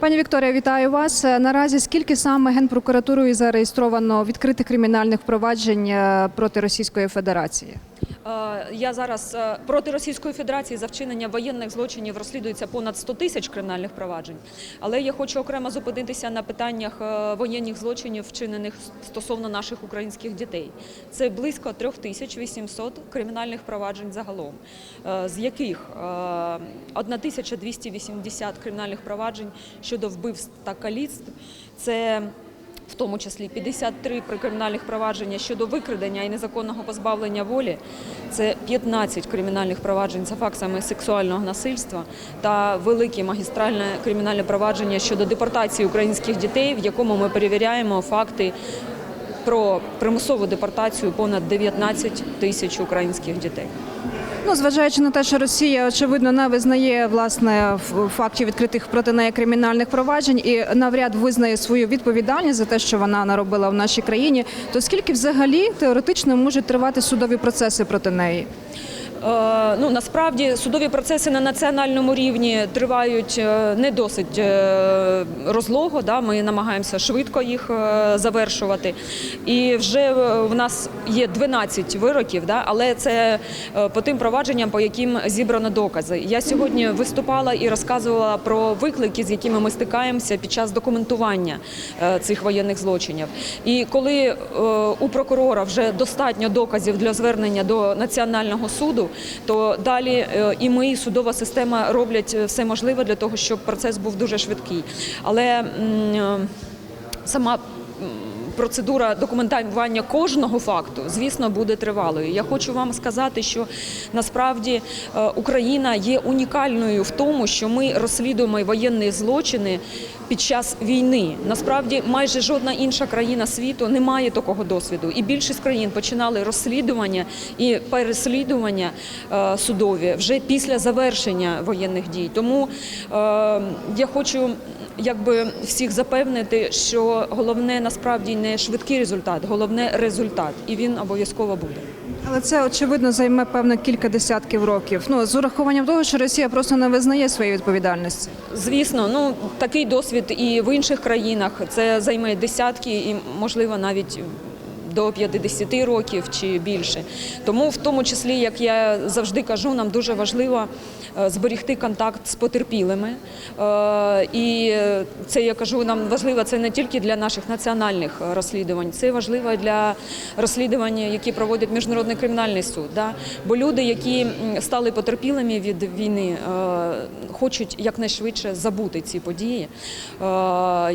Пані Вікторія, вітаю вас. Е, Наразі скільки саме генпрокуратурою зареєстровано відкритих кримінальних впроваджень е, проти Російської Федерації? Е, Я зараз е, проти Російської Федерації за вчинення воєнних злочинів розслідується понад 100 тисяч кримінальних проваджень. Але я хочу окремо зупинитися на питаннях е, воєнних злочинів, вчинених стосовно наших українських дітей. Це близько 3800 кримінальних проваджень загалом, з яких е, 1280 кримінальних проваджень щодо вбивств та каліцтв. Це в тому числі 53 при кримінальних провадження щодо викрадення і незаконного позбавлення волі. Це 15 кримінальних проваджень за фактами сексуального насильства та велике магістральне кримінальне провадження щодо депортації українських дітей, в якому ми перевіряємо факти про примусову депортацію понад 19 тисяч українських дітей. Ну, зважаючи на те, що Росія очевидно не визнає власне фактів відкритих проти неї кримінальних проваджень і навряд визнає свою відповідальність за те, що вона наробила в нашій країні, то скільки взагалі теоретично можуть тривати судові процеси проти неї? Е, Ну насправді судові процеси на національному рівні тривають е, не досить е, розлого. Да? Ми намагаємося швидко їх завершувати. І вже в нас є 12 вироків, да? але це по тим провадженням, по яким зібрано докази. Я сьогодні виступала і розказувала про виклики, з якими ми стикаємося під час документування цих воєнних злочинів. І коли у прокурора вже достатньо доказів для звернення до національного суду, то далі е, і ми, і судова система роблять е, все можливе для того, щоб процес був дуже швидкий. Але е, сама процедура документування кожного факту, звісно, буде тривалою. Я хочу вам сказати, що насправді е, Україна є унікальною в тому, що ми розслідуємо воєнні злочини під час війни. Насправді, майже жодна інша країна світу не має такого досвіду. І більшість країн починали розслідування і переслідування е, судові вже після завершення воєнних дій. Тому е, я хочу якби всіх запевнити, що головне насправді не швидкий результат, головне результат, і він обов'язково буде. Але це очевидно займе певно кілька десятків років. Ну з урахуванням того, що Росія просто не визнає своєї відповідальності. Звісно, ну такий досвід і в інших країнах це займе десятки і можливо навіть. До 50 років чи більше, тому в тому числі, як я завжди кажу, нам дуже важливо е, зберігти контакт з потерпілими. Е, І це я кажу, нам важливо це не тільки для наших національних розслідувань, це важливо для розслідувань, які проводить міжнародний кримінальний суд. Бо люди, які стали потерпілими від війни, е, хочуть якнайшвидше забути ці події.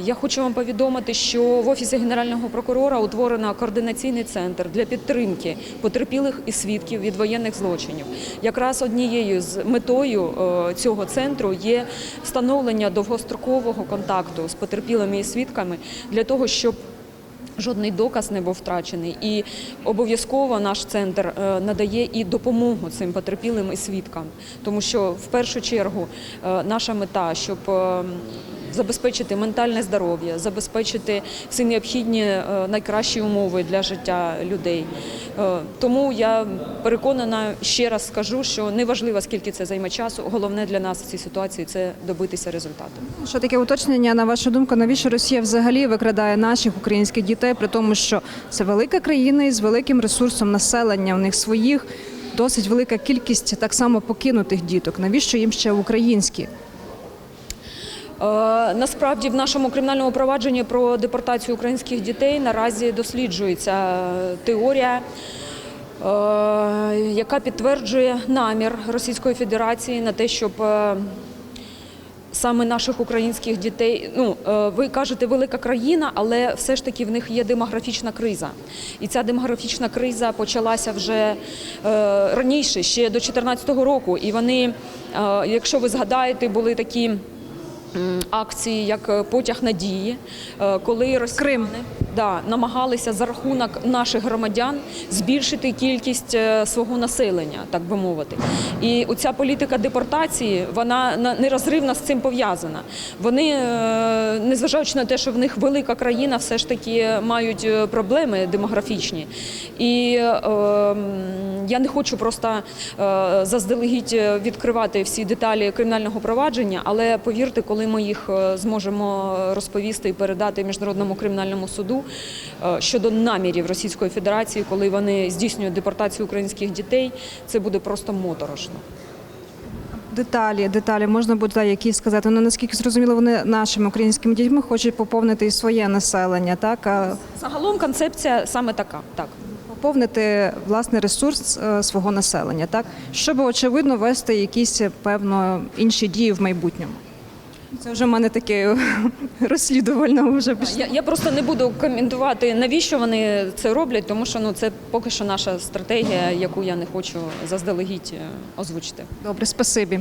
Я хочу вам повідомити, що в офісі генерального прокурора утворено координаційний центр для підтримки потерпілих і свідків від воєнних злочинів. Якраз однією з метою е, цього центру є встановлення довгострокового контакту з потерпілими і свідками для того, щоб Жодний доказ не був втрачений, і обов'язково наш центр е, надає і допомогу цим потерпілим і свідкам, тому що в першу чергу е, наша мета, щоб е, забезпечити ментальне здоров'я, забезпечити всі необхідні е, найкращі умови для життя людей. Е, Тому я переконана ще раз скажу, що неважливо скільки це займе часу. Головне для нас в цій ситуації це добитися результату. Що таке уточнення, на вашу думку, навіщо Росія взагалі викрадає наших українських дітей, при тому, що це велика країна із великим ресурсом населення, у них своїх досить велика кількість так само покинутих діток. Навіщо їм ще українські? Е, Насправді в нашому кримінальному провадженні про депортацію українських дітей наразі досліджується е, теорія, е, яка підтверджує намір Російської Федерації на те, щоб саме наших українських дітей. Ну ви кажете, велика країна, але все ж таки в них є демографічна криза. І ця демографічна криза почалася вже раніше, ще до 2014 року. І вони, якщо ви згадаєте, були такі. Акції як е, потяг надії, е, коли росіяни да, намагалися за рахунок наших громадян збільшити кількість е, свого населення, так би мовити. І оця політика депортації вона на- нерозривно з цим пов'язана. Вони, незважаючи на те, що в них велика країна, все ж таки мають проблеми демографічні. І е, я не хочу просто е, заздалегідь е, відкривати всі деталі кримінального провадження, але повірте, коли ми їх е, зможемо розповісти і передати міжнародному кримінальному суду щодо намірів Російської Федерації, коли вони здійснюють депортацію українських дітей, це буде просто моторошно. Деталі, деталі можна буде які сказати. Ну наскільки зрозуміло, вони нашими українськими дітьми хочуть поповнити і своє населення, так Загалом концепція саме така. Так. Поповнити власний ресурс е, свого населення, так щоб очевидно вести якісь певно інші дії в майбутньому. Це вже в мене таке розслідувально вже пішло. Я, я просто не буду коментувати, навіщо вони це роблять, тому що ну це поки що наша стратегія, яку я не хочу заздалегідь е, озвучити. Добре, спасибі.